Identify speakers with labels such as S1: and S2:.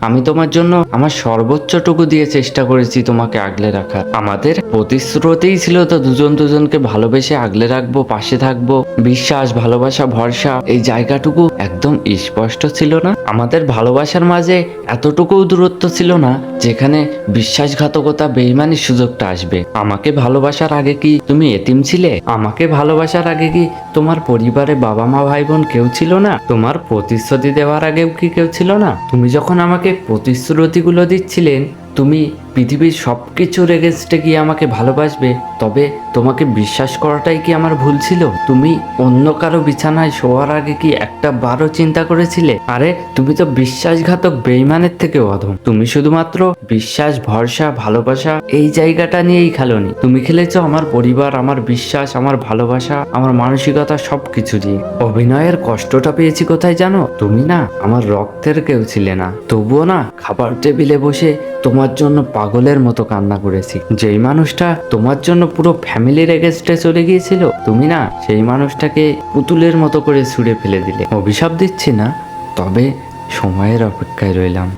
S1: আমি তোমার জন্য আমার সর্বোচ্চটুকু দিয়ে চেষ্টা করেছি তোমাকে আগলে রাখার। আমাদের প্রতিশ্রুতিই ছিল তো দুজন দুজনকে ভালোবেসে আগলে রাখব, পাশে থাকব। বিশ্বাস, ভালোবাসা, ভরসা, এই জায়গাটুকু একদম স্পষ্ট ছিল না। আমাদের ভালোবাসার মাঝে এতটুকুও দূরত্ব ছিল না যেখানে বিশ্বাসঘাতকতা বেইমানির সুযোগটা আসবে। আমাকে ভালোবাসার আগে কি তুমি এতিম ছিলে? আমাকে ভালোবাসার আগে কি তোমার পরিবারে বাবা মা ভাই বোন কেউ ছিল না? তোমার প্রতিশ্রুতি দেওয়ার আগেও কি কেউ ছিল না? তুমি যখন আমাকে প্রতিশ্রুতিগুলো দিচ্ছিলেন, তুমি পৃথিবীর সব কিছুর এগেনস্টে গিয়ে আমাকে ভালোবাসবে? তবে তোমাকে বিশ্বাস করাটাই কি আমার ভুল ছিল? তুমি অন্য কারও বিছানায় শোয়ার আগে কি একটা বারও চিন্তা করেছিলে? আরে, তুমি তো বিশ্বাসঘাতক বেইমানের থেকেও অধম। তুমি শুধুমাত্র বিশ্বাস, ভরসা, ভালোবাসা এই জায়গাটা নিয়েই খেলোনি। তুমি খেলেছো আমার পরিবার, আমার বিশ্বাস, আমার ভালোবাসা, আমার মানসিকতা সব কিছু দিয়ে। অভিনয়ের কষ্টটা পেয়েছি কোথায় জানো? তুমি না, আমার রক্তের কেউ ছিলে না। তবুও না, খাবার টেবিলে বসে তোমার জন্য পাগলের মতো কান্না করেছি। যেই মানুষটা তোমার জন্য পুরো ফ্যামিলির এগেস্টে চলে গিয়েছিল, তুমি না সেই মানুষটাকে পুতুলের মতো করে ছুঁড়ে ফেলে দিলে। অভিশাপ দিচ্ছি না, তবে সময়ের অপেক্ষায় রইলাম।